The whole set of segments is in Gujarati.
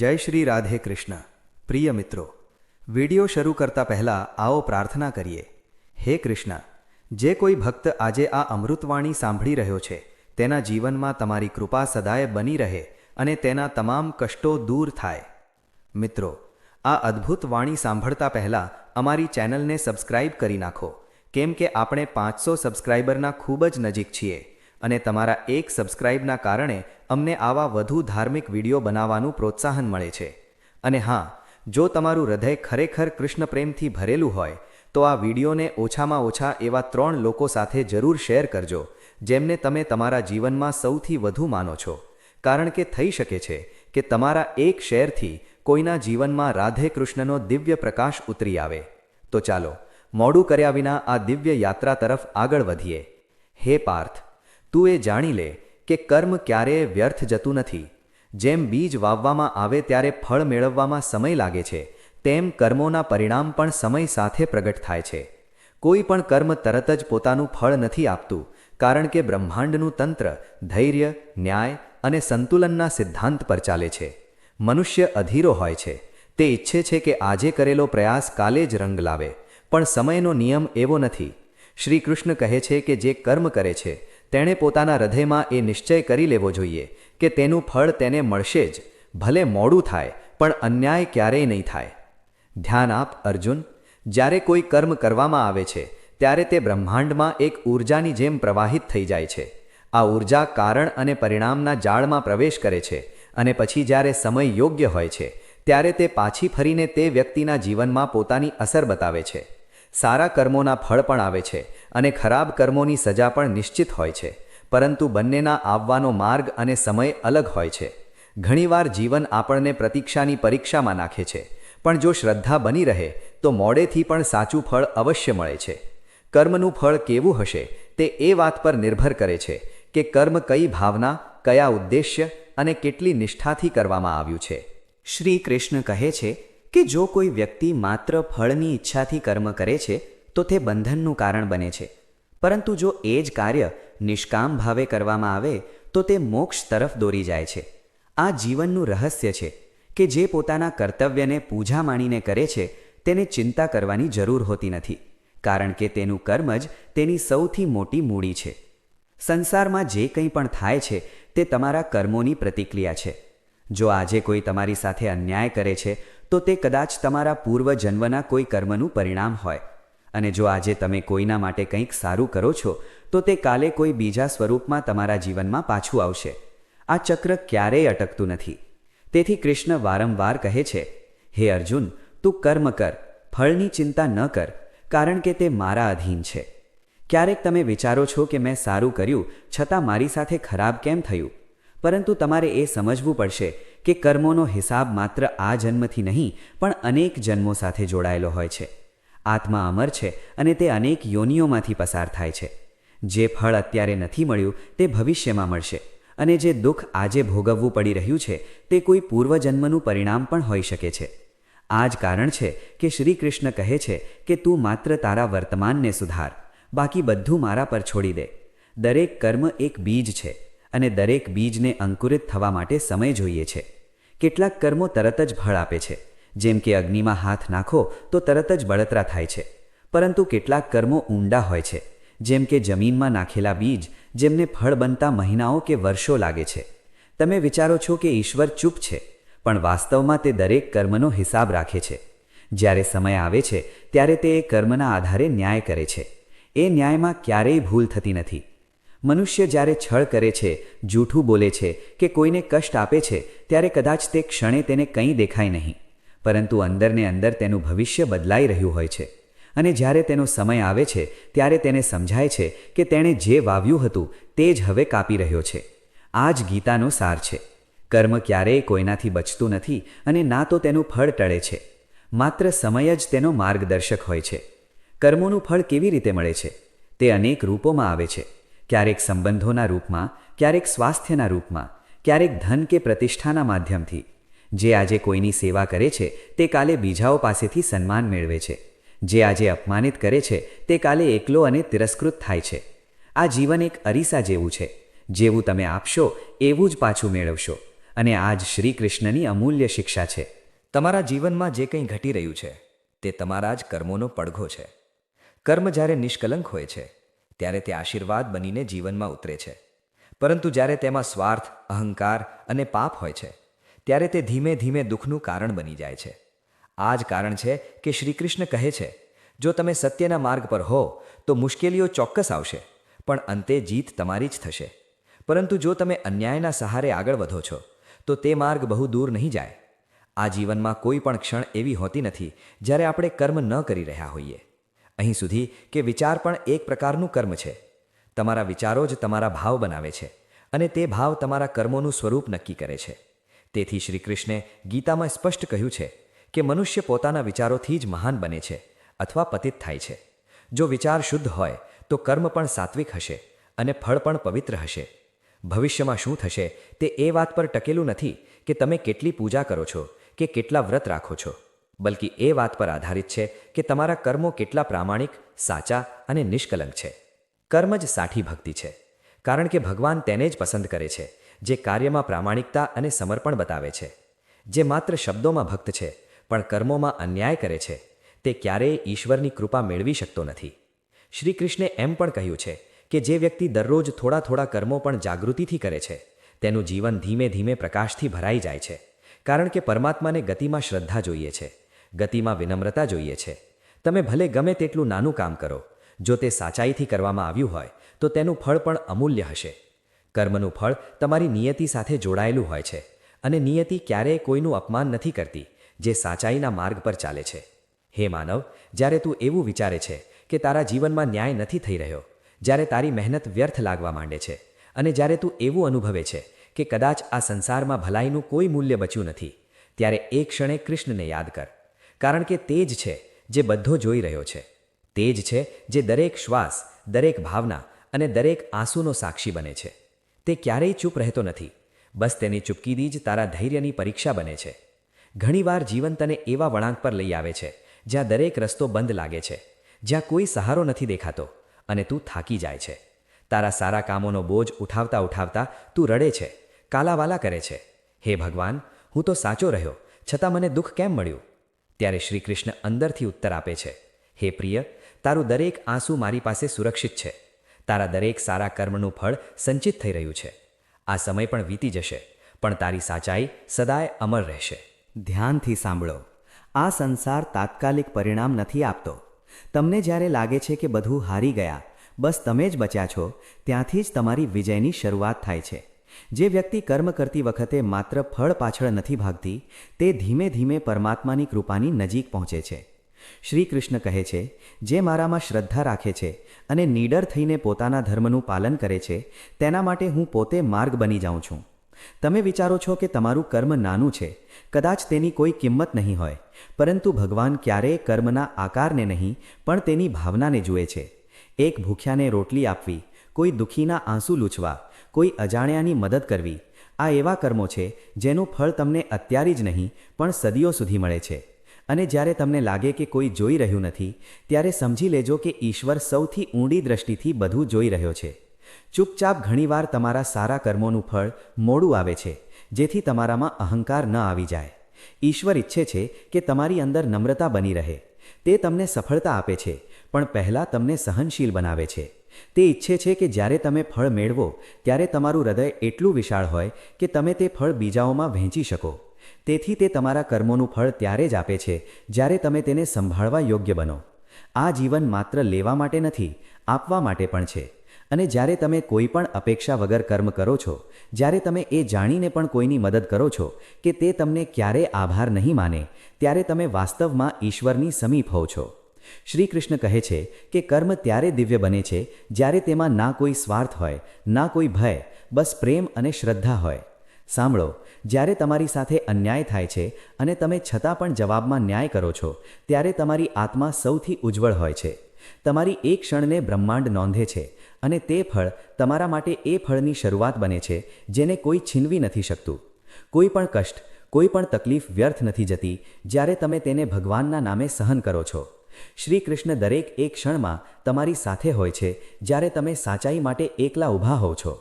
જય શ્રી રાધે કૃષ્ણ. પ્રિય મિત્રો, વિડિયો શરૂ કરતા પહેલા આવો પ્રાર્થના કરીએ. હે કૃષ્ણ, જે કોઈ ભક્ત આજે આ અમૃતવાણી સાંભળી રહ્યો છે, તેના જીવનમાં તમારી કૃપા સદાય બની રહે અને તેના તમામ કષ્ટો દૂર થાય. મિત્રો, આ અદ્ભુત વાણી સાંભળતા પહેલાં અમારી ચેનલને સબસ્ક્રાઇબ કરી નાખો, કેમ કે આપણે પાંચસો સબસ્ક્રાઇબરના ખૂબ જ નજીક છીએ. અને તમારા એક સબસ્ક્રાઇબના કારણે અમને આવા વધુ ધાર્મિક વીડિયો બનાવવાનું પ્રોત્સાહન મળે છે. અને હા, જો તમારું હૃદય ખરેખર કૃષ્ણ પ્રેમથી ભરેલું હોય, તો આ વિડીયોને ઓછામાં ઓછા એવા ત્રણ લોકો સાથે જરૂર શેર કરજો, જેમને તમે તમારા જીવનમાં સૌથી વધુ માનો છો. કારણ કે થઈ શકે છે કે તમારા એક શેરથી કોઈના જીવનમાં રાધે કૃષ્ણનો દિવ્ય પ્રકાશ ઉતરી આવે. તો ચાલો, મોડું કર્યા વિના આ દિવ્ય યાત્રા તરફ આગળ વધીએ. હે પાર્થ તું એ જાણી લે કે કર્મ ક્યારેય વ્યર્થ જતું નથી. જેમ બીજ વાવવામાં આવે ત્યારે ફળ મેળવવામાં સમય લાગે છે, તેમ કર્મોના પરિણામ પણ સમય સાથે પ્રગટ થાય છે. કોઈ પણ કર્મ તરત જ પોતાનું ફળ નથી આપતું, કારણ કે બ્રહ્માંડનું તંત્ર ધૈર્ય, ન્યાય અને સંતુલનના સિદ્ધાંત પર ચાલે છે. મનુષ્ય અધીરો હોય છે. તે ઈચ્છે છે કે આજે કરેલો પ્રયાસ કાલે જ રંગ લાવે, પણ સમયનો નિયમ એવો નથી. શ્રી કૃષ્ણ કહે છે કે જે કર્મ કરે છે તેણે પોતાના હૃદયમાં એ નિશ્ચય કરી લેવો જોઈએ કે તેનું ફળ તેને મળશે જ, ભલે મોડું થાય, પણ અન્યાય ક્યારેય નહીં થાય. ધ્યાન આપ, અર્જુન. જ્યારે કોઈ કર્મ કરવામાં આવે છે, ત્યારે તે બ્રહ્માંડમાં એક ઊર્જાની જેમ પ્રવાહિત થઈ જાય છે. આ ઊર્જા કારણ અને પરિણામના જાળમાં પ્રવેશ કરે છે અને પછી જ્યારે સમય યોગ્ય હોય છે, ત્યારે તે પાછી ફરીને તે વ્યક્તિના જીવનમાં પોતાની અસર બતાવે છે. સારા કર્મોના ફળ પણ આવે છે અને ખરાબ કર્મોની સજા પણ નિશ્ચિત હોય છે. પરંતુ બંનેના આવવાનો માર્ગ અને સમય અલગ હોય છે. ઘણીવાર જીવન આપણને પ્રતીક્ષાની પરીક્ષામાં નાખે છે. પણ જો શ્રદ્ધા બની રહે, તો મોડેથી પણ સાચું ફળ અવશ્ય મળે છે. કર્મનું ફળ કેવું હશે, તે એ વાત પર નિર્ભર કરે છે કે કર્મ કઈ ભાવના, કયા ઉદ્દેશ્ય અને કેટલી નિષ્ઠાથી કરવામાં આવ્યું છે. શ્રી કૃષ્ણ કહે છે કે જો કોઈ વ્યક્તિ માત્ર ફળની ઈચ્છાથી કર્મ કરે છે, તો તે બંધનનું કારણ બને છે. પરંતુ જો એ જ કાર્ય નિષ્કામ ભાવે કરવામાં આવે, તો તે મોક્ષ તરફ દોરી જાય છે. આ જીવનનું રહસ્ય છે કે જે પોતાના કર્તવ્યને પૂજા માણીને કરે છે, તેને ચિંતા કરવાની જરૂર હોતી નથી, કારણ કે તેનું કર્મ જ તેની સૌથી મોટી મૂડી છે. સંસારમાં જે કંઈ પણ થાય છે, તે તમારા કર્મોની પ્રતિક્રિયા છે. જો આજે કોઈ તમારી સાથે અન્યાય કરે છે, તો તે કદાચ તમારા પૂર્વજન્મના કોઈ કર્મનું પરિણામ હોય. અને જો આજે તમે કોઈના માટે કંઈક સારું કરો છો, તો તે કાલે કોઈ બીજા સ્વરૂપમાં તમારા જીવનમાં પાછું આવશે. આ ચક્ર ક્યારેય અટકતું નથી. તેથી કૃષ્ણ વારંવાર કહે છે, હે અર્જુન, તું કર્મ કર, ફળની ચિંતા ન કર, કારણ કે તે મારા અધીન છે. ક્યારેક તમે વિચારો છો કે મેં સારું કર્યું, છતાં મારી સાથે ખરાબ કેમ થયું? પરંતુ તમારે એ સમજવું પડશે કે કર્મોનો હિસાબ માત્ર આ જન્મથી નહીં, પણ અનેક જન્મો સાથે જોડાયેલો હોય છે. આત્મા અમર છે અને તે અનેક યોનિઓમાંથી પસાર થાય છે. જે ફળ અત્યારે નથી મળ્યું, તે ભવિષ્યમાં મળશે અને જે દુઃખ આજે ભોગવવું પડી રહ્યું છે, તે કોઈ પૂર્વજન્મનું પરિણામ પણ હોઈ શકે છે. આ જ કારણ છે કે શ્રી કૃષ્ણ કહે છે કે તું માત્ર તારા વર્તમાનને સુધાર, બાકી બધું મારા પર છોડી દે. દરેક કર્મ એક બીજ છે. અને દરેક બીજને અંકુરિત થવા માટે સમય જોઈએ છે. કેટલાક કર્મો તરત જ ફળ આપે છે. જેમ કે અગ્નિમાં હાથ નાખો તો તરત જ બળતરા થાય છે. પરંતુ કેટલાક કર્મો ઊંડા હોય છે. જેમ કે જમીનમાં નાખેલા બીજ, જેમને ફળ બનતા મહિનાઓ કે વર્ષો લાગે છે. તમે વિચારો છો કે ઈશ્વર ચૂપ છે, પણ વાસ્તવમાં તે દરેક કર્મનો હિસાબ રાખે છે. જ્યારે સમય આવે છે, ત્યારે તે એ કર્મના આધારે ન્યાય કરે છે. એ ન્યાયમાં ક્યારેય ભૂલ થતી નથી. મનુષ્ય જ્યારે છળ કરે છે, જૂઠું બોલે છે કે કોઈને કષ્ટ આપે છે, ત્યારે કદાચ તે ક્ષણે તેને કંઈ દેખાય નહીં. પરંતુ અંદરને અંદર તેનું ભવિષ્ય બદલાઈ રહ્યું હોય છે. અને જ્યારે તેનો સમય આવે છે, ત્યારે તેને સમજાય છે કે તેણે જે વાવ્યું હતું, તે જ હવે કાપી રહ્યો છે. આ જ ગીતાનો સાર છે. કર્મ ક્યારેય કોઈનાથી બચતું નથી અને ના તો તેનું ફળ ટળે છે. માત્ર સમય જ તેનો માર્ગદર્શક હોય છે. કર્મોનું ફળ કેવી રીતે મળે છે? તે અનેક રૂપોમાં આવે છે. ક્યારેક સંબંધોના રૂપમાં, ક્યારેક સ્વાસ્થ્યના રૂપમાં, ક્યારેક ધન કે પ્રતિષ્ઠાના માધ્યમથી. જે આજે કોઈની સેવા કરે છે, તે કાલે બીજાઓ પાસેથી સન્માન મેળવે છે. જે આજે અપમાનિત કરે છે, તે કાલે એકલો અને તિરસ્કૃત થાય છે. આ જીવન એક અરીસા જેવું છે. જેવું તમે આપશો, એવું જ પાછું મેળવશો. અને આ જ શ્રી કૃષ્ણની અમૂલ્ય શિક્ષા છે. તમારા જીવનમાં જે કંઈ ઘટી રહ્યું છે, તે તમારા જ કર્મોનો પડઘો છે. કર્મ જ્યારે નિષ્કલંક હોય છે ત્યારે તે આશીર્વાદ બનીને જીવનમાં ઉતરે છે. પરંતુ જ્યારે તેમાં સ્વાર્થ, અહંકાર અને પાપ હોય છે, ત્યારે તે ધીમે ધીમે દુઃખનું કારણ બની જાય છે. આ જ કારણ છે કે શ્રી કૃષ્ણ કહે છે, જો તમે સત્યના માર્ગ પર હો, તો મુશ્કેલીઓ ચોક્કસ આવશે, પણ અંતે જીત તમારી જ થશે. પરંતુ જો તમે અન્યાયના સહારે આગળ વધો છો, તો તે માર્ગ બહુ દૂર નહીં જાય. આ જીવનમાં કોઈ પણ ક્ષણ એવી હોતી નથી, જ્યારે આપણે કર્મ ન કરી રહ્યા હોઈએ. અહીં સુધી કે વિચાર પણ એક પ્રકારનું કર્મ છે. તમારા વિચારો જ તમારા ભાવ બનાવે છે અને તે ભાવ તમારા કર્મોનું સ્વરૂપ નક્કી કરે છે. તેથી શ્રી કૃષ્ણે ગીતામાં સ્પષ્ટ કહ્યું છે કે મનુષ્ય પોતાના વિચારોથી જ મહાન બને છે અથવા પતિત થાય છે. જો વિચાર શુદ્ધ હોય, તો કર્મ પણ સાત્વિક હશે અને ફળ પણ પવિત્ર હશે. ભવિષ્યમાં શું થશે તે એ વાત પર ટકેલું નથી કે તમે કેટલી પૂજા કરો છો, કે કેટલા વ્રત રાખો છો. બલ્કિ એ વાત પર આધારિત છે કે તમારા કર્મો કેટલા પ્રામાણિક, સાચા અને નિષ્કલંક છે. કર્મ જ સાઠી ભક્તિ છે. કારણ કે ભગવાન તેને જ પસંદ કરે છે, જે કાર્યમાં પ્રામાણિકતા અને સમર્પણ બતાવે છે. જે માત્ર શબ્દોમાં ભક્ત છે, પણ કર્મોમાં અન્યાય કરે છે, તે ક્યારેય ઈશ્વરની કૃપા મેળવી શકતો નથી. શ્રી કૃષ્ણે એમ પણ કહ્યું છે કે જે વ્યક્તિ દરરોજ થોડા થોડા કર્મો પણ જાગૃતિથી કરે છે, તેનું જીવન ધીમે ધીમે પ્રકાશથી ભરાઈ જાય છે. કારણ કે પરમાત્માને ગતિમાં શ્રદ્ધા જોઈએ છે. ગતિમાં વિનમ્રતા જોઈએ છે. તમે ભલે ગમે તેટલું નાનું કામ કરો, જો તે સાચાઈથી કરવામાં આવ્યું હોય, તો તેનું ફળ પણ અમૂલ્ય હશે. કર્મનું ફળ તમારી નિયતિ સાથે જોડાયેલું હોય છે, અને નિયતિ ક્યારેય કોઈનું અપમાન નથી કરતી, જે સાચાઈના માર્ગ પર ચાલે છે. હે માનવ, જ્યારે તું એવું વિચારે છે કે તારા જીવનમાં ન્યાય નથી થઈ રહ્યો, જ્યારે તારી મહેનત વ્યર્થ લાગવા માંડે છે, અને જ્યારે તું એવું અનુભવે છે કે કદાચ આ સંસારમાં ભલાઈનું કોઈ મૂલ્ય બચ્યું નથી, ત્યારે એક ક્ષણે કૃષ્ણને યાદ કર. કારણ કે તે જ છે જે બધો જોઈ રહ્યો છે. તે જ છે જે દરેક શ્વાસ, દરેક ભાવના અને દરેક આંસુનો સાક્ષી બને છે. તે ક્યારેય ચૂપ રહેતો નથી. બસ તેની ચૂપકીદી જ તારા ધૈર્યની પરીક્ષા બને છે. ઘણીવાર જીવન તને એવા વળાંક પર લઈ આવે છે, જ્યાં દરેક રસ્તો બંધ લાગે છે, જ્યાં કોઈ સહારો નથી દેખાતો અને તું થાકી જાય છે. તારા સારા કામોનો બોજ ઉઠાવતા ઉઠાવતા તું રડે છે, કાલાવાલા કરે છે. હે ભગવાન, હું તો સાચો રહ્યો, છતાં મને દુઃખ કેમ મળ્યું? ત્યારે શ્રી કૃષ્ણ અંદરથી ઉત્તર આપે છે, હે પ્રિય, તારું દરેક આંસુ મારી પાસે સુરક્ષિત છે. તારા દરેક સારા કર્મનું ફળ સંચિત થઈ રહ્યું છે. આ સમય પણ વીતી જશે, પણ તારી સાચાઈ સદાય અમર રહેશે. ધ્યાનથી સાંભળો. આ સંસાર તાત્કાલિક પરિણામ નથી આપતો. તમને જ્યારે લાગે છે કે બધું હારી ગયા, બસ તમે જ બચ્યા છો, ત્યાંથી જ તમારી વિજયની શરૂઆત થાય છે. જે વ્યક્તિ કર્મ કરતી વખતે માત્ર ફળ પાછળ નથી ભાગતી, તે ધીમે ધીમે પરમાત્માની કૃપાની નજીક પહોંચે છે. શ્રી કૃષ્ણ કહે છે, જે મારામાં શ્રદ્ધા રાખે છે અને નીડર થઈને પોતાના ધર્મનું પાલન કરે છે, તેના માટે હું પોતે માર્ગ બની જાઉં છું. તમે વિચારો છો કે તમારું કર્મ નાનું છે, કદાચ તેની કોઈ કિંમત નહીં હોય, પરંતુ ભગવાન ક્યારેય કર્મના આકારને નહીં, પણ તેની ભાવનાને જુએ છે. એક ભૂખ્યાને રોટલી આપવી, કોઈ દુઃખીના આંસુ લૂછવા કોઈ અજાણ્યાની મદદ કરવી. આ એવા કર્મો છે, જેનું ફળ તમને અત્યારે જ નહીં, પણ સદીઓ સુધી મળે છે. અને જ્યારે તમને લાગે કે કોઈ જોઈ રહ્યું નથી, ત્યારે સમજી લેજો કે ઈશ્વર સૌથી ઊંડી દ્રષ્ટિથી બધું જોઈ રહ્યો છે. ચૂપચાપ ઘણીવાર તમારા સારા કર્મોનું ફળ મોડું આવે છે, જેથી તમારામાં અહંકાર ન આવી જાય. ઈશ્વર ઈચ્છે છે કે તમારી અંદર નમ્રતા બની રહે. તે તમને સફળતા આપે છે, પણ પહેલાં તમને સહનશીલ બનાવે છે. તે ઈચ્છે છે કે જ્યારે તમે ફળ મેળવો, ત્યારે તમારું હૃદય એટલું વિશાળ હોય કે તમે તે ફળ બીજાઓમાં વહેંચી શકો. તેથી તે તમારા કર્મોનું ફળ ત્યારે જ આપે છે, જ્યારે તમે તેને સંભાળવા યોગ્ય બનો. આ જીવન માત્ર લેવા માટે નથી, આપવા માટે પણ છે. અને જ્યારે તમે કોઈ પણ અપેક્ષા વગર કર્મ કરો છો, જ્યારે તમે એ જાણીને પણ કોઈની મદદ કરો છો કે તે તમને ક્યારે આભાર નહીં માને, ત્યારે તમે વાસ્તવમાં ઈશ્વરની સમીપ હોવ છો. શ્રી કૃષ્ણ કહે છે કે કર્મ ત્યારે દિવ્ય બને છે જ્યારે તેમાં ના કોઈ સ્વાર્થ હોય, ના કોઈ ભય, બસ પ્રેમ અને શ્રદ્ધા હોય. સાંભળો, જ્યારે તમારી સાથે અન્યાય થાય છે અને તમે છતાં પણ જવાબમાં ન્યાય કરો છો, ત્યારે તમારી આત્મા સૌથી ઉજ્જવળ હોય છે. તમારી એક ક્ષણને બ્રહ્માંડ નોંધે છે અને તે ફળ તમારા માટે એ ફળની શરૂઆત બને છે જેને કોઈ છીનવી નથી શકતું. કોઈ પણ કષ્ટ, કોઈ પણ તકલીફ વ્યર્થ નથી જતી જ્યારે તમે તેને ભગવાનના નામે સહન કરો છો. શ્રી કૃષ્ણ દરેક એક ક્ષણમાં તમારી સાથે હોય છે જ્યારે તમે સાચાઈ માટે એકલા ઊભા હોવ છો.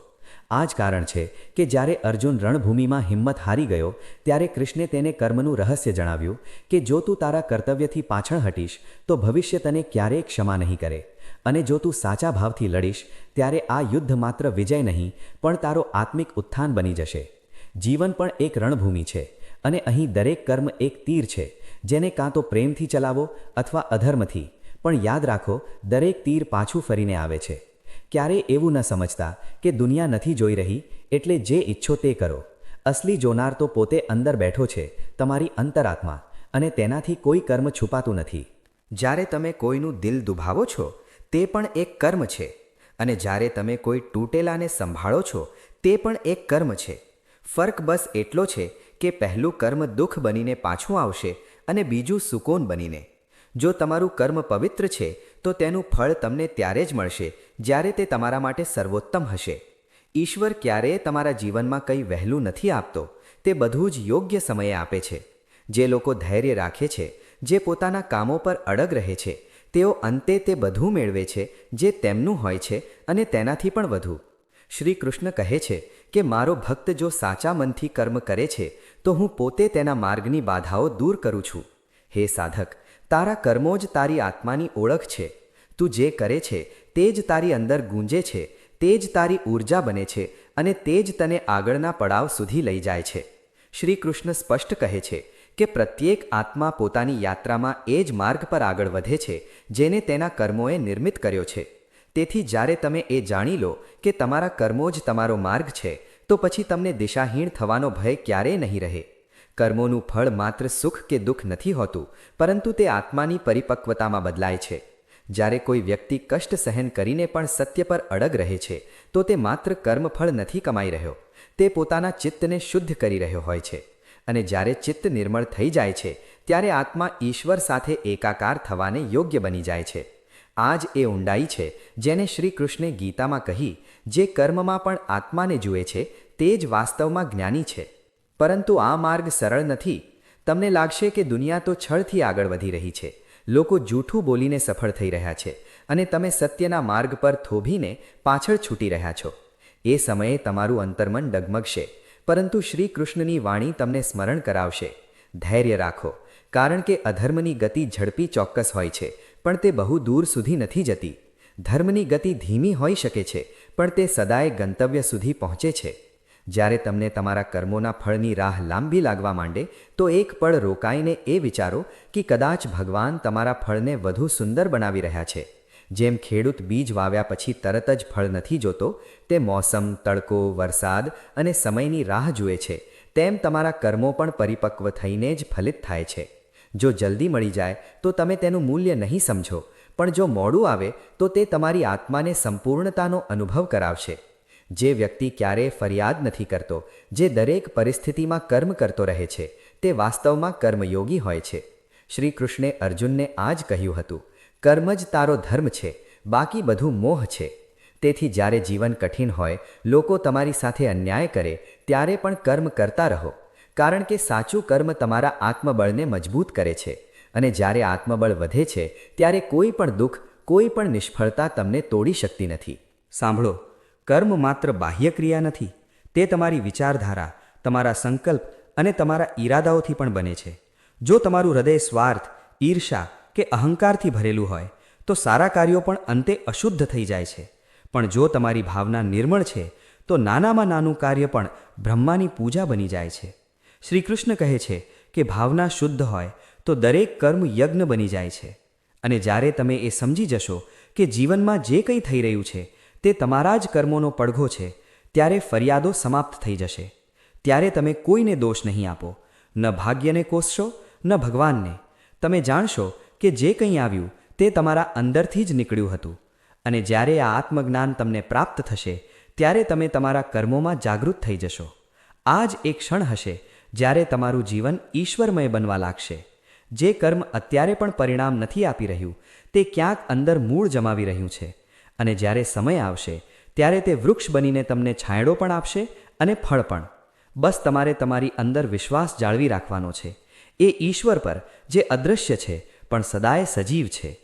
આ જ કારણ છે કે જ્યારે અર્જુન રણભૂમિમાં હિંમત હારી ગયો, ત્યારે કૃષ્ણે તેને કર્મનું રહસ્ય જણાવ્યું કે જો તું તારા કર્તવ્યથી પાછળ હટીશ, તો ભવિષ્ય તને ક્યારેય ક્ષમા નહીં કરે. અને જો તું સાચા ભાવથી લડીશ, ત્યારે આ યુદ્ધ માત્ર વિજય નહીં, પણ તારો આત્મિક ઉત્થાન બની જશે. જીવન પણ એક રણભૂમિ છે અને અહીં દરેક કર્મ એક તીર છે. જેને કાં તો પ્રેમથી ચલાવો અથવા અધર્મથી. પણ યાદ રાખો, દરેક તીર પાછું ફરીને આવે છે. ક્યારેય એવું ન સમજતા કે દુનિયા નથી જોઈ રહી, એટલે જે ઈચ્છો તે કરો. અસલી જોનાર તો પોતે અંદર બેઠો છે, તમારી અંતરાત્મા, અને તેનાથી કોઈ કર્મ છુપાતું નથી. જ્યારે તમે કોઈનું દિલ દુભાવો છો, તે પણ એક કર્મ છે. અને જ્યારે તમે કોઈ તૂટેલાને સંભાળો છો, તે પણ એક કર્મ છે. ફર્ક બસ એટલો છે કે પહેલું કર્મ દુઃખ બનીને પાછું આવશે અને બીજું સુકોન બનીને. જો તમારું કર્મ પવિત્ર છે, તો તેનું ફળ તમને ત્યારે જ મળશે, જ્યારે તે તમારા માટે સર્વોત્તમ હશે. ઈશ્વર ક્યારેય તમારા જીવનમાં કંઈ વહેલું નથી આપતો, તે બધું જ યોગ્ય સમયે આપે છે. જે લોકો ધૈર્ય રાખે છે, જે પોતાના કામો પર અડગ રહે છે, તેઓ અંતે તે બધું મેળવે છે, જે તેમનું હોય છે અને તેનાથી પણ વધુ. શ્રી કૃષ્ણ કહે છે કે, મારો ભક્ત જો સાચા મનથી કર્મ કરે છે તો હું પોતે તેના માર્ગની બાધાઓ દૂર કરું છું. હે સાધક, તારા કર્મો જ તારી આત્માની ઓળખ છે. તું જે કરે છે, તે જ તારી અંદર ગૂંજે છે, તે જ તારી ઊર્જા બને છે અને તે જ તને આગળના પડાવ સુધી લઈ જાય છે. શ્રી કૃષ્ણ સ્પષ્ટ કહે છે કે પ્રત્યેક આત્મા પોતાની યાત્રામાં એ જ માર્ગ પર આગળ વધે છે, જેને તેના કર્મોએ નિર્મિત કર્યો છે. તેથી જ્યારે તમે એ જાણી લો કે તમારા કર્મો જ તમારો માર્ગ છે તો પછી તમને દિશાહીણ થવાનો ભય ક્યારેય નહીં રહે. કર્મોનું ફળ માત્ર સુખ કે દુઃખ નથી હોતું, પરંતુ તે આત્માની પરિપક્વતામાં બદલાય છે. જ્યારે કોઈ વ્યક્તિ કષ્ટ સહન કરીને પણ સત્ય પર અડગ રહે છે, તો તે માત્ર કર્મફળ નથી કમાઈ રહ્યો. તે પોતાના ચિત્તને શુદ્ધ કરી રહ્યો હોય છે. અને જ્યારે ચિત્ત નિર્મળ થઈ જાય છે, ત્યારે આત્મા ઈશ્વર સાથે એકાકાર થવાને યોગ્ય બની જાય છે. આ જ એ ઊંડાઈ છે જેને શ્રી કૃષ્ણે ગીતામાં કહી, જે કર્મમાં પણ આત્માને જુએ છે, તે જ વાસ્તવમાં જ્ઞાની છે. પરંતુ આ માર્ગ સરળ નથી. તમને લાગશે કે દુનિયા તો છળથી આગળ વધી રહી છે. લોકો જૂઠું બોલીને સફળ થઈ રહ્યા છે અને તમે સત્યના માર્ગ પર થોભીને પાછળ છૂટી રહ્યા છો. એ સમયે તમારું અંતર્મન ડગમગશે, પરંતુ શ્રી કૃષ્ણની વાણી તમને સ્મરણ કરાવશે. ધૈર્ય રાખો, કારણ કે અધર્મની ગતિ ઝડપી ચોક્કસ હોય છે. પણ તે બહુ દૂર સુધી નથી જતી. ધર્મની ગતિ ધીમી હોઈ શકે છે, પણ તે સદાય ગંતવ્ય સુધી પહોંચે છે. જ્યારે તમને તમારા કર્મોના ફળની રાહ લાંબી લાગવા માંડે, તો એક પળ રોકાઈને એ વિચારો કે કદાચ ભગવાન તમારા ફળને વધુ સુંદર બનાવી રહ્યા છે. જેમ ખેડૂત બીજ વાવ્યા પછી તરત જ ફળ નથી જોતો, તે મોસમ, તડકો, વરસાદ અને સમયની રાહ જુએ છે. તેમ તમારા કર્મો પણ પરિપક્વ થઈને જ ફલિત થાય છે. જો જલ્દી મળી જાય, તો તમે તેનું મૂલ્ય નહીં સમજો. પણ જો મોડું આવે, તો તે તમારી આત્માને સંપૂર્ણતાનો અનુભવ કરાવશે. જે વ્યક્તિ ક્યારેય ફરિયાદ નથી કરતો, જે દરેક પરિસ્થિતિમાં કર્મ કરતો રહે છે, તે વાસ્તવમાં કર્મયોગી હોય છે. શ્રી કૃષ્ણે અર્જુનને આ જ કહ્યું હતું, કર્મ જ તારો ધર્મ છે, બાકી બધું મોહ છે. તેથી જ્યારે જીવન કઠિન હોય, લોકો તમારી સાથે અન્યાય કરે, ત્યારે પણ કર્મ કરતા રહો. કારણ કે સાચું કર્મ તમારા આત્મબળને મજબૂત કરે છે અને જ્યારે આત્મબળ વધે છે, ત્યારે કોઈ પણ દુઃખ, કોઈ પણ નિષ્ફળતા તમને તોડી શકતી નથી. સાંભળો, કર્મ માત્ર બાહ્ય ક્રિયા નથી, તે તમારી વિચારધારા, તમારા સંકલ્પ અને તમારા ઈરાદાઓથી પણ બને છે. જો તમારું હૃદય સ્વાર્થ, ઈર્ષા કે અહંકારથી ભરેલું હોય, તો સારા કાર્યો પણ અંતે અશુદ્ધ થઈ જાય છે. પણ જો તમારી ભાવના નિર્મળ છે, તો નાનામાં નાનું કાર્ય પણ બ્રહ્માની પૂજા બની જાય છે. શ્રી કૃષ્ણ કહે છે કે ભાવના શુદ્ધ હોય તો દરેક કર્મ યજ્ઞ બની જાય છે. અને જ્યારે તમે એ સમજી જશો કે જીવનમાં જે કંઈ થઈ રહ્યું છે, તે તમારા જ કર્મોનો પડઘો છે, ત્યારે ફરિયાદો સમાપ્ત થઈ જશે. ત્યારે તમે કોઈને દોષ નહીં આપો. ન ભાગ્યને કોસશો, ન ભગવાનને. તમે જાણશો કે જે કંઈ આવ્યું, તે તમારા અંદરથી જ નીકળ્યું હતું. અને જ્યારે આ આત્મજ્ઞાન તમને પ્રાપ્ત થશે, ત્યારે તમે તમારા કર્મોમાં જાગૃત થઈ જશો. આ જ એક ક્ષણ હશે જ્યારે તમારું જીવન ઈશ્વરમય બનવા લાગશે. જે કર્મ અત્યારે પણ પરિણામ નથી આપી રહ્યું, તે ક્યાંક અંદર મૂળ જમાવી રહ્યું છે. અને જ્યારે સમય આવશે, ત્યારે તે વૃક્ષ બનીને તમને છાંયડો પણ આપશે અને ફળ પણ. બસ તમારે તમારી અંદર વિશ્વાસ જાળવી રાખવાનો છે. એ ઈશ્વર પર, જે અદૃશ્ય છે, પણ સદાય સજીવ છે.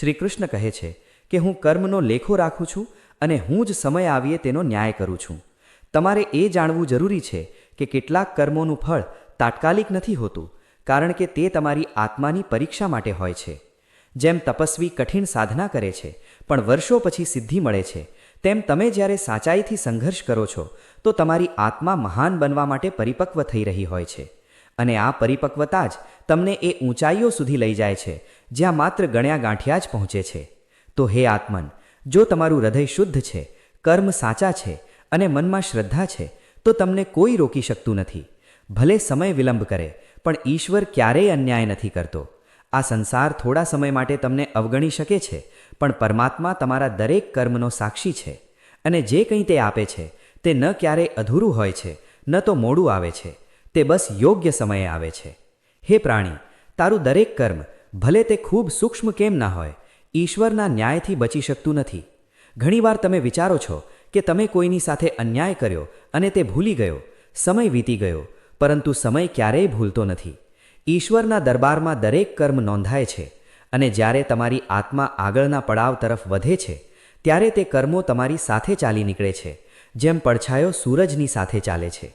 શ્રી કૃષ્ણ કહે છે કે, હું કર્મનો લેખો રાખું છું અને હું જ સમય આવીએ તેનો ન્યાય કરું છું. તમારે એ જાણવું જરૂરી છે કે કેટલાક કર્મોનું ફળ તાત્કાલિક નથી હોતું, કારણ કે તે તમારી આત્માની પરીક્ષા માટે હોય છે. જેમ તપસ્વી કઠિન સાધના કરે છે, પણ વર્ષો પછી સિદ્ધિ મળે છે, તેમ તમે જ્યારે સાચાઈથી સંઘર્ષ કરો છો, તો તમારી આત્મા મહાન બનવા માટે પરિપક્વ થઈ રહી હોય છે. અને આ પરિપક્વતા જ તમને એ ઊંચાઈઓ સુધી લઈ જાય છે, જ્યાં માત્ર ગણ્યા ગાંઠિયા જ પહોંચે છે. તો હે આત્મન, જો તમારું હૃદય શુદ્ધ છે, કર્મ સાચા છે, અને મનમાં શ્રદ્ધા છે તો તમને કોઈ રોકી શકતું નથી. ભલે સમય વિલંબ કરે, પણ ઈશ્વર ક્યારેય અન્યાય નથી કરતો. આ સંસાર થોડા સમય માટે તમને અવગણી શકે છે, પણ પરમાત્મા તમારા દરેક કર્મનો સાક્ષી છે. અને જે કંઈ તે આપે છે, તે ન ક્યારેય અધૂરું હોય છે, ન તો મોડું આવે છે, તે બસ યોગ્ય સમયે આવે છે. હે પ્રાણી, તારું દરેક કર્મ, ભલે તે ખૂબ સૂક્ષ્મ કેમ ના હોય, ઈશ્વરના ન્યાયથી બચી શકતું નથી. ઘણીવાર તમે વિચારો છો કે તમે કોઈની સાથે અન્યાય કર્યો અને તે ભૂલી ગયો. સમય વીતી ગયો, પરંતુ સમય ક્યારેય ભૂલતો નથી. ઈશ્વરના દરબારમાં દરેક કર્મ નોંધાય છે અને જ્યારે તમારી આત્મા આગળના પડાવ તરફ વધે છે, ત્યારે તે કર્મો તમારી સાથે ચાલી નીકળે છે, જેમ પડછાયો સૂરજની સાથે ચાલે છે.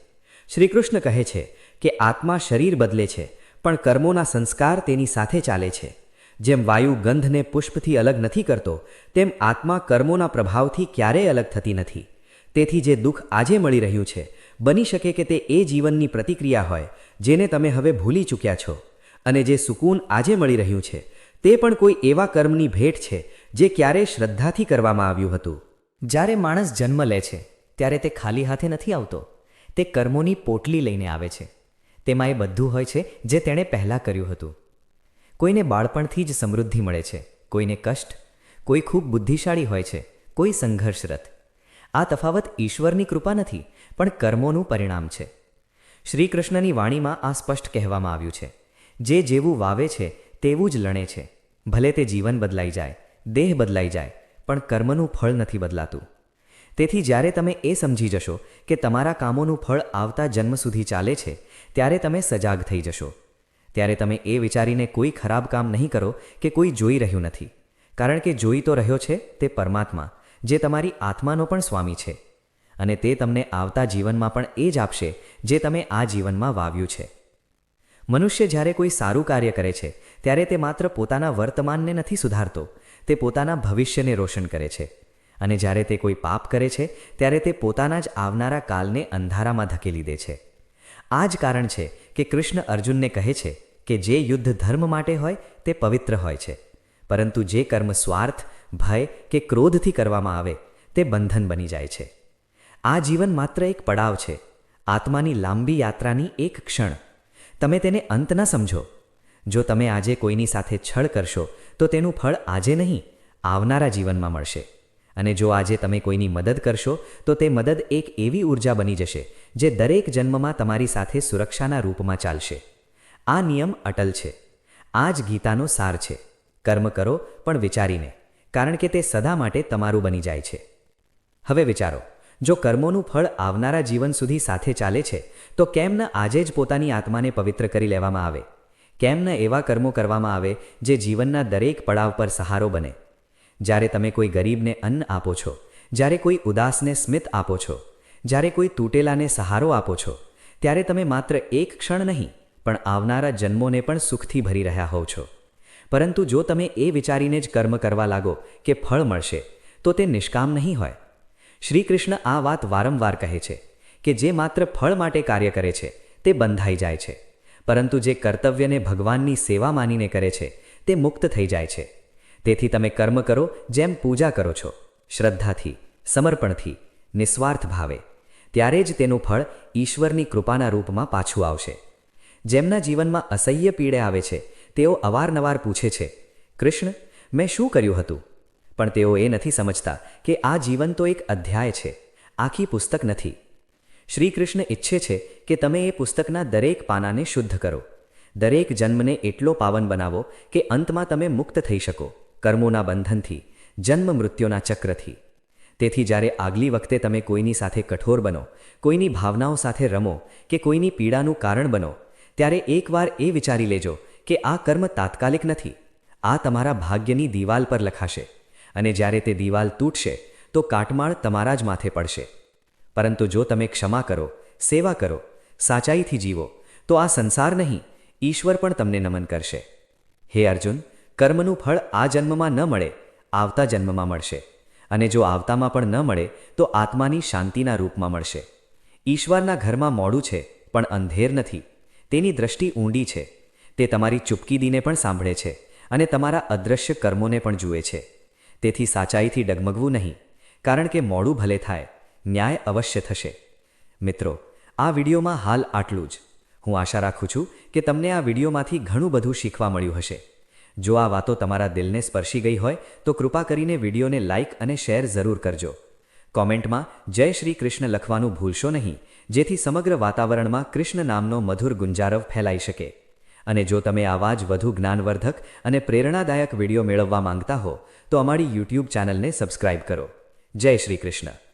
શ્રીકૃષ્ણ કહે છે કે આત્મા શરીર બદલે છે, પણ કર્મોના સંસ્કાર તેની સાથે ચાલે છે. જેમ વાયુ ગંધને પુષ્પથી અલગ નથી કરતો, તેમ આત્મા કર્મોના પ્રભાવથી ક્યારેય અલગ થતી નથી. તેથી જે દુઃખ આજે મળી રહ્યું છે, બની શકે કે તે એ જીવનની પ્રતિક્રિયા હોય, જેને તમે હવે ભૂલી ચૂક્યા છો. અને જે સુકૂન આજે મળી રહ્યું છે, તે પણ કોઈ એવા કર્મની ભેટ છે, જે ક્યારેય શ્રદ્ધાથી કરવામાં આવ્યું હતું. જ્યારે માણસ જન્મ લે છે, ત્યારે તે ખાલી હાથે નથી આવતો. તે કર્મોની પોટલી લઈને આવે છે. તેમાં એ બધું હોય છે, જે તેણે પહેલાં કર્યું હતું. કોઈને બાળપણથી જ સમૃદ્ધિ મળે છે, કોઈને કષ્ટ, કોઈ ખૂબ બુદ્ધિશાળી હોય છે, કોઈ સંઘર્ષરત. આ તફાવત ઈશ્વરની કૃપા નથી, પણ કર્મોનું પરિણામ છે. શ્રી કૃષ્ણની વાણીમાં આ સ્પષ્ટ કહેવામાં આવ્યું છે, જે જેવું વાવે છે, તેવું જ લણે છે. ભલે તે જીવન બદલાઈ જાય, દેહ બદલાઈ જાય, પણ કર્મનું ફળ નથી બદલાતું. તેથી જ્યારે તમે એ સમજી જશો કે તમારા કામોનું ફળ આવતા જન્મ સુધી ચાલે છે, ત્યારે તમે સજાગ થઈ જશો. ત્યારે તમે એ વિચારીને કોઈ ખરાબ કામ નહીં કરો કે કોઈ જોઈ રહ્યું નથી. કારણ કે જોઈ તો રહ્યો છે તે પરમાત્મા, જે તમારી આત્માનો પણ સ્વામી છે. અને તે તમને આવતા જીવનમાં પણ એ જ આપશે, જે તમે આ જીવનમાં વાવ્યું છે. મનુષ્ય જ્યારે કોઈ સારું કાર્ય કરે છે, ત્યારે તે માત્ર પોતાના વર્તમાનને નથી સુધારતો, તે પોતાના ભવિષ્યને રોશન કરે છે. અને જ્યારે તે કોઈ પાપ કરે છે, ત્યારે તે પોતાના જ આવનારા કાલને અંધારામાં ધકેલી દે છે. આ જ કારણ છે કે કૃષ્ણ અર્જુનને કહે છે કે જે યુદ્ધ ધર્મ માટે હોય તે પવિત્ર હોય છે. પરંતુ જે કર્મ સ્વાર્થ, ભય કે ક્રોધથી કરવામાં આવે તે બંધન બની જાય છે. આ જીવન માત્ર એક પડાવ છે. આત્માની લાંબી યાત્રાની એક ક્ષણ. તમે તેને અંત ન સમજો. જો તમે આજે કોઈની સાથે છળ કરશો, તો તેનું ફળ આજે નહીં, આવનારા જીવનમાં મળશે. અને જો આજે તમે કોઈની મદદ કરશો, તો તે મદદ એક એવી ઊર્જા બની જશે, જે દરેક જન્મમાં તમારી સાથે સુરક્ષાના રૂપમાં ચાલશે. આ નિયમ અટલ છે. આ જ ગીતાનો સાર છે. કર્મ કરો, પણ વિચારીને, કારણ કે તે સદા માટે તમારું બની જાય છે. હવે વિચારો, જો કર્મોનું ફળ આવનારા જીવન સુધી સાથે ચાલે છે, તો કેમ ન આજે જ પોતાની આત્માને પવિત્ર કરી લેવામાં આવે? કેમ ન એવા કર્મો કરવામાં આવે, જે જીવનના દરેક પડાવ પર સહારો બને? જ્યારે તમે કોઈ ગરીબને અન્ન આપો છો, જ્યારે કોઈ ઉદાસને સ્મિત આપો છો, જ્યારે કોઈ તૂટેલાને સહારો આપો છો, ત્યારે તમે માત્ર એક ક્ષણ નહીં, પણ આવનારા જન્મોને પણ સુખથી ભરી રહ્યા હોવ છો. પરંતુ જો તમે એ વિચારીને જ કર્મ કરવા લાગો કે ફળ મળશે, તો તે નિષ્કામ નહીં હોય. શ્રી કૃષ્ણ આ વાત વારંવાર કહે છે કે જે માત્ર ફળ માટે કાર્ય કરે છે, તે બંધાઈ જાય છે. પરંતુ જે કર્તવ્યને ભગવાનની સેવા માનીને કરે છે, તે મુક્ત થઈ જાય છે. તેથી તમે કર્મ કરો જેમ પૂજા કરો છો, શ્રદ્ધાથી, સમર્પણથી, નિસ્વાર્થ ભાવે. ત્યારે જ તેનું ફળ ઈશ્વરની કૃપાના રૂપમાં પાછું આવશે. જેમના જીવનમાં અસહ્ય પીડે આવે છે, તેઓ અવારનવાર પૂછે છે, કૃષ્ણ, મેં શું કર્યું હતું? પણ તેઓ એ નથી સમજતા કે આ જીવન તો એક અધ્યાય છે, આખી પુસ્તક નથી. શ્રી કૃષ્ણ ઈચ્છે છે કે તમે એ પુસ્તકના દરેક પાનાને શુદ્ધ કરો. દરેક જન્મને એટલો પાવન બનાવો કે અંતમાં તમે મુક્ત થઈ શકો. કર્મોના બંધનથી જન્મ મૃત્યુના ચક્રથી. તેથી જ્યારે આગલી વખતે તમે કોઈની સાથે કઠોર બનો, કોઈની ભાવનાઓ સાથે રમો કે કોઈની પીડાનું કારણ બનો, ત્યારે એકવાર એ વિચારી લેજો કે આ કર્મ તાત્કાલિક નથી. આ તમારા ભાગ્યની દિવાલ પર લખાશે. અને જ્યારે તે દિવાલ તૂટશે, તો કાટમાળ તમારા જ માથે પડશે. પરંતુ જો તમે ક્ષમા કરો, સેવા કરો, સાચાઈથી જીવો, તો આ સંસાર નહીં, ઈશ્વર પણ તમને નમન કરશે. હે અર્જુન કર્મનું ફળ આ જન્મમાં ન મળે, આવતા જન્મમાં મળશે. અને જો આવતામાં પણ ન મળે, તો આત્માની શાંતિના રૂપમાં મળશે. ઈશ્વરના ઘરમાં મોડું છે, પણ અંધેર નથી. તેની દ્રષ્ટિ ઊંડી છે. તે તમારી ચૂપકીદીને પણ સાંભળે છે અને તમારા અદૃશ્ય કર્મોને પણ જુએ છે. તેથી સાચાઈથી ડગમગવું નહીં, કારણ કે મોડું ભલે થાય, ન્યાય અવશ્ય થશે. મિત્રો, આ વિડીયોમાં હાલ આટલું જ. હું આશા રાખું છું કે તમને આ વિડીયોમાંથી ઘણું બધું શીખવા મળ્યું હશે. જો આ વાતો તમારા દિલને સ્પર્શી ગઈ હોય, તો કૃપા કરીને વિડીયોને લાઇક અને શેર જરૂર કરજો. કોમેન્ટમાં, જય શ્રી કૃષ્ણ લખવાનું ભૂલશો નહીં, જેથી સમગ્ર વાતાવરણમાં કૃષ્ણ નામનો મધુર ગુંજારવ ફેલાઈ શકે. અને જો તમે આવા જ વધુ જ્ઞાનવર્ધક અને પ્રેરણાદાયક વીડિયો મેળવવા માંગતા હો, તો અમારી યુટ્યુબ ચેનલને સબસ્ક્રાઇબ કરો. જય શ્રી કૃષ્ણ.